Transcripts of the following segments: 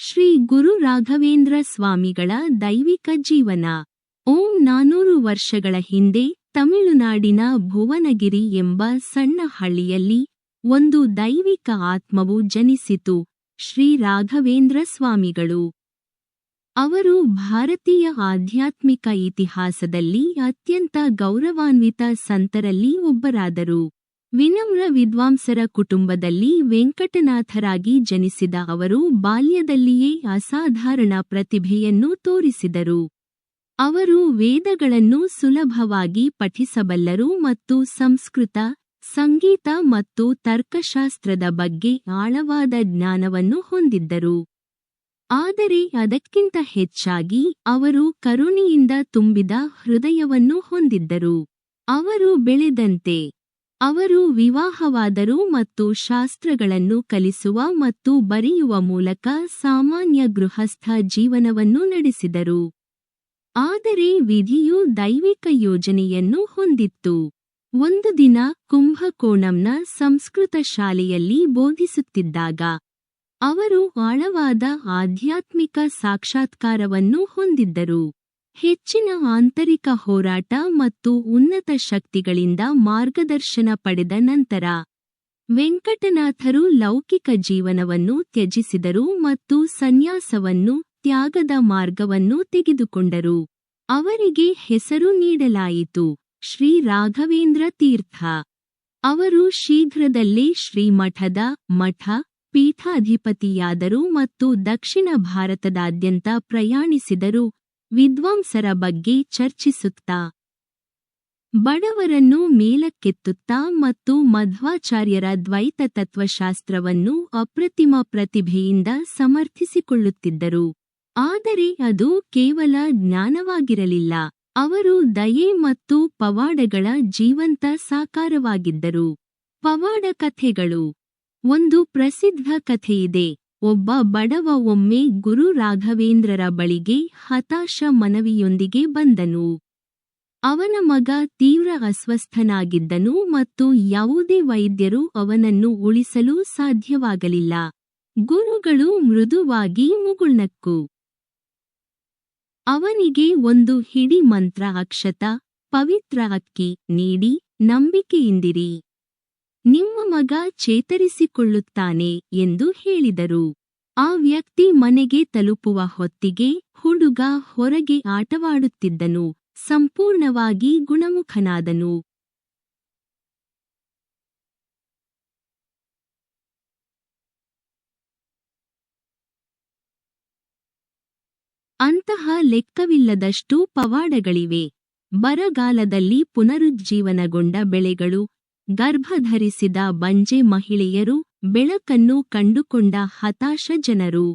ಶ್ರೀ ಗುರು ರಾಘವೇಂದ್ರ ಸ್ವಾಮಿಗಳ ದೈವಿಕ ಜೀವನ. ಓಂ ನಾನೂರು ವರ್ಷಗಳ ಹಿಂದೆ ತಮಿಳುನಾಡಿನ ಭುವನಗಿರಿ ಎಂಬ ಸಣ್ಣ ಹಳ್ಳಿಯಲ್ಲಿ ಒಂದು ದೈವಿಕ ಆತ್ಮವು ಜನಿಸಿತು ಶ್ರೀ ರಾಘವೇಂದ್ರ ಸ್ವಾಮಿಗಳು. ಅವರು ಭಾರತೀಯ ಆಧ್ಯಾತ್ಮಿಕ ಇತಿಹಾಸದಲ್ಲಿ ಅತ್ಯಂತ ಗೌರವಾನ್ವಿತ ಸಂತರಲ್ಲಿ ಒಬ್ಬರಾದರು. ವಿನಮ್ರ ವಿದ್ವಾಂಸರ ಕುಟುಂಬದಲ್ಲಿ ವೆಂಕಟನಾಥರಾಗಿ ಜನಿಸಿದ ಅವರು ಬಾಲ್ಯದಲ್ಲಿಯೇ ಅಸಾಧಾರಣ ಪ್ರತಿಭೆಯನ್ನು ತೋರಿಸಿದರು. ಅವರು ವೇದಗಳನ್ನು ಸುಲಭವಾಗಿ ಪಠಿಸಬಲ್ಲರು ಮತ್ತು ಸಂಸ್ಕೃತ, ಸಂಗೀತ ಮತ್ತು ತರ್ಕಶಾಸ್ತ್ರದ ಬಗ್ಗೆ ಆಳವಾದ ಜ್ಞಾನವನ್ನು ಹೊಂದಿದ್ದರು. ಆದರೆ ಅದಕ್ಕಿಂತ ಹೆಚ್ಚಾಗಿ ಅವರು ಕರುಣೆಯಿಂದ ತುಂಬಿದ ಹೃದಯವನ್ನು ಹೊಂದಿದ್ದರು. ಅವರು ಬೆಳೆದಂತೆ ಅವರು ವಿವಾಹವಾದರು ಮತ್ತು ಶಾಸ್ತ್ರಗಳನ್ನು ಕಲಿಸುವ ಮತ್ತು ಬರೆಯುವ ಮೂಲಕ ಸಾಮಾನ್ಯ ಗೃಹಸ್ಥ ಜೀವನವನ್ನು ನಡೆಸಿದರು. ಆದರೆ ವಿಧಿಯು ದೈವಿಕ ಯೋಜನೆಯನ್ನು ಹೊಂದಿತ್ತು. ಒಂದು ದಿನ ಕುಂಭಕೋಣಂನ ಸಂಸ್ಕೃತ ಶಾಲೆಯಲ್ಲಿ ಬೋಧಿಸುತ್ತಿದ್ದಾಗ ಅವರು ಆಳವಾದ ಆಧ್ಯಾತ್ಮಿಕ ಸಾಕ್ಷಾತ್ಕಾರವನ್ನು ಹೊಂದಿದ್ದರು. ಹೆಚ್ಚಿನ ಆಂತರಿಕ ಹೋರಾಟ ಮತ್ತು ಉನ್ನತ ಶಕ್ತಿಗಳಿಂದ ಮಾರ್ಗದರ್ಶನ ಪಡೆದ ನಂತರ, ವೆಂಕಟನಾಥರು ಲೌಕಿಕ ಜೀವನವನ್ನು ತ್ಯಜಿಸಿದರು ಮತ್ತು ಸನ್ಯಾಸವನ್ನು, ತ್ಯಾಗದ ಮಾರ್ಗವನ್ನು ತೆಗೆದುಕೊಂಡರು. ಅವರಿಗೆ ಹೆಸರು ನೀಡಲಾಯಿತು, ಶ್ರೀ ರಾಘವೇಂದ್ರ ತೀರ್ಥ. ಅವರು ಶೀಘ್ರದಲ್ಲೇ ಶ್ರೀಮಠದ ಮಠ, ಪೀಠಾಧಿಪತಿಯಾದರು ಮತ್ತು ದಕ್ಷಿಣ ಭಾರತದಾದ್ಯಂತ ಪ್ರಯಾಣಿಸಿದರು. ವಿದ್ವಾಂಸರ ಬಗ್ಗೆ ಚರ್ಚಿಸುತ್ತಾ, ಬಡವರನ್ನು ಮೇಲಕ್ಕೆತ್ತುತ್ತಾ ಮತ್ತು ಮಧ್ವಾಚಾರ್ಯರ ದ್ವೈತ ತತ್ವಶಾಸ್ತ್ರವನ್ನು ಅಪ್ರತಿಮ ಪ್ರತಿಭೆಯಿಂದ ಸಮರ್ಥಿಸಿಕೊಳ್ಳುತ್ತಿದ್ದರು. ಆದರೆ ಅದು ಕೇವಲ ಜ್ಞಾನವಾಗಿರಲಿಲ್ಲ. ಅವರು ದಯೆ ಮತ್ತು ಪವಾಡಗಳ ಜೀವಂತ ಸಾಕಾರವಾಗಿದ್ದರು. ಪವಾಡ ಕಥೆಗಳು ಒಂದು ಪ್ರಸಿದ್ಧ ಕಥೆಯಿದೆ. ಒಬ್ಬ ಬಡವ ಒಮ್ಮೆ ಗುರು ರಾಘವೇಂದ್ರರ ಬಳಿಗೆ ಹತಾಶ ಮನವಿಯೊಂದಿಗೆ ಬಂದನು. ಅವನ ಮಗ ತೀವ್ರ ಅಸ್ವಸ್ಥನಾಗಿದ್ದನು ಮತ್ತು ಯಾವುದೇ ವೈದ್ಯರು ಅವನನ್ನು ಉಳಿಸಲು ಸಾಧ್ಯವಾಗಲಿಲ್ಲ. ಗುರುಗಳು ಮೃದುವಾಗಿ ಮುಗುಳ್ನಕ್ಕು. ಅವನಿಗೆ ಒಂದು ಹಿಡಿ ಮಂತ್ರ ಅಕ್ಷತ, ಪವಿತ್ರ ಅಕ್ಕಿ ನೀಡಿ ನಂಬಿಕೆಯಿಂದಿರಿ. ನಿಮ್ಮ ಮಗ ಚೇತರಿಸಿಕೊಳ್ಳುತ್ತಾನೆ ಎಂದು ಹೇಳಿದರು. ಆ ವ್ಯಕ್ತಿ ಮನೆಗೆ ತಲುಪುವ ಹೊತ್ತಿಗೆ ಹುಡುಗ ಹೊರಗೆ ಆಟವಾಡುತ್ತಿದ್ದನು. ಸಂಪೂರ್ಣವಾಗಿ ಗುಣಮುಖನಾದನು. ಅಂತಹ ಲೆಕ್ಕವಿಲ್ಲದಷ್ಟು ಪವಾಡಗಳಿವೆ. ಬರಗಾಲದಲ್ಲಿ ಪುನರುಜ್ಜೀವನಗೊಂಡ ಬೆಳೆಗಳು ಗರ್ಭಧರಿಸಿದ ಬಂಜೆ ಮಹಿಳೆಯರು ಬೆಳಕನ್ನು ಕಂಡುಕೊಂಡ ಹತಾಶ ಜನರು.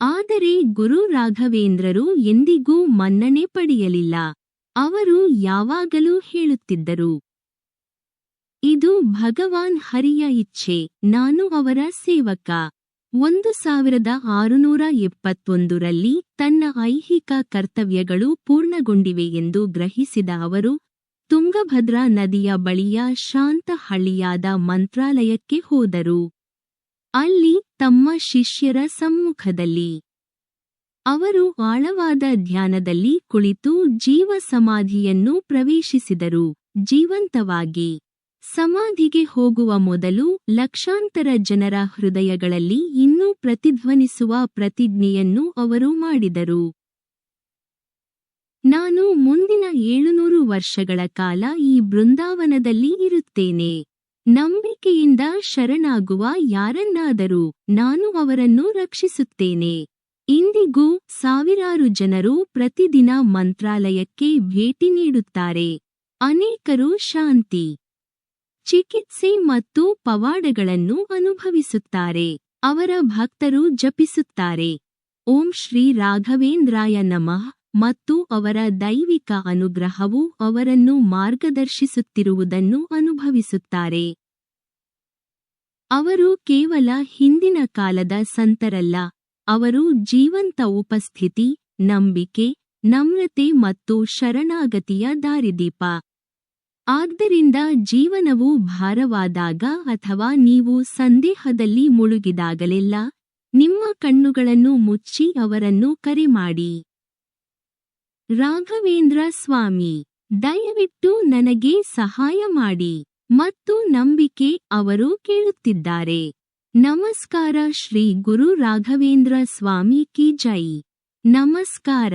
ಆದರೆ ಗುರು ರಾಘವೇಂದ್ರರು ಎಂದಿಗೂ ಮನ್ನಣೆ ಪಡೆಯಲಿಲ್ಲ. ಅವರು ಯಾವಾಗಲೂ ಹೇಳುತ್ತಿದ್ದರು, ಇದು ಭಗವಾನ್ ಹರಿಯ ಇಚ್ಛೆ, ನಾನು ಅವರ ಸೇವಕ. ಒಂದು ಸಾವಿರದ ಆರುನೂರ ಎಪ್ಪತ್ತೊಂದರಲ್ಲಿ ತನ್ನ ಐಹಿಕ ಕರ್ತವ್ಯಗಳು ಪೂರ್ಣಗೊಂಡಿವೆ ಎಂದು ಗ್ರಹಿಸಿದ ಅವರು ತುಂಗಭದ್ರಾ ನದಿಯ ಬಳಿಯ ಶಾಂತ ಹಳ್ಳಿಯಾದ ಮಂತ್ರಾಲಯಕ್ಕೆ ಹೋದರು. ಅಲ್ಲಿ ತಮ್ಮ ಶಿಷ್ಯರ ಸಮ್ಮುಖದಲ್ಲಿ ಅವರು ಆಳವಾದ ಧ್ಯಾನದಲ್ಲಿ ಕುಳಿತು ಜೀವ ಸಮಾಧಿಯನ್ನು ಪ್ರವೇಶಿಸಿದರು. ಜೀವಂತವಾಗಿ ಸಮಾಧಿಗೆ ಹೋಗುವ ಮೊದಲು ಲಕ್ಷಾಂತರ ಜನರ ಹೃದಯಗಳಲ್ಲಿ ಇನ್ನೂ ಪ್ರತಿಧ್ವನಿಸುವ ಪ್ರತಿಜ್ಞೆಯನ್ನು ಅವರು ಮಾಡಿದರು. ನಾನು ಮುಂದಿನ ಏಳುನೂರು ವರ್ಷಗಳ ಕಾಲ ಈ ಬೃಂದಾವನದಲ್ಲಿ ಇರುತ್ತೇನೆ. ನಂಬಿಕೆಯಿಂದ ಶರಣಾಗುವ ಯಾರನ್ನಾದರೂ ನಾನು ಅವರನ್ನು ರಕ್ಷಿಸುತ್ತೇನೆ. ಇಂದಿಗೂ ಸಾವಿರಾರು ಜನರು ಪ್ರತಿದಿನ ಮಂತ್ರಾಲಯಕ್ಕೆ ಭೇಟಿ ನೀಡುತ್ತಾರೆ. ಅನೇಕರು ಶಾಂತಿ, ಚಿಕಿತ್ಸೆ ಮತ್ತು ಪವಾಡಗಳನ್ನು ಅನುಭವಿಸುತ್ತಾರೆ. ಅವರ ಭಕ್ತರು ಜಪಿಸುತ್ತಾರೆ. ಓಂ ಶ್ರೀ ರಾಘವೇಂದ್ರಾಯ ನಮಃ. ಮತ್ತು ಅವರ ದೈವಿಕ ಅನುಗ್ರಹವು ಅವರನ್ನು ಮಾರ್ಗದರ್ಶಿಸುತ್ತಿರುವುದನ್ನು ಅನುಭವಿಸುತ್ತಾರೆ. ಅವರು ಕೇವಲ ಹಿಂದಿನ ಕಾಲದ ಸಂತರಲ್ಲ, ಅವರು ಜೀವಂತ ಉಪಸ್ಥಿತಿ, ನಂಬಿಕೆ, ನಮ್ರತೆ ಮತ್ತು ಶರಣಾಗತಿಯ ದಾರಿದೀಪ. ಆದ್ದರಿಂದ ಜೀವನವು ಭಾರವಾದಾಗ ಅಥವಾ ನೀವು ಸಂದೇಹದಲ್ಲಿ ಮುಳುಗಿದಾಗಲೆಲ್ಲ, ನಿಮ್ಮ ಕಣ್ಣುಗಳನ್ನು ಮುಚ್ಚಿ ಅವರನ್ನು ಕರೆ ಮಾಡಿ ರಾಘವೇಂದ್ರ ಸ್ವಾಮಿ, ದಯವಿಟ್ಟು ನನಗೆ ಸಹಾಯ ಮಾಡಿ ಮತ್ತು ನಂಬಿಕೆ ಅವರು ಕೇಳುತ್ತಿದ್ದಾರೆ. ನಮಸ್ಕಾರ ಶ್ರೀ ಗುರು ರಾಘವೇಂದ್ರ ಸ್ವಾಮಿ ಕಿ ಜೈ. ನಮಸ್ಕಾರ.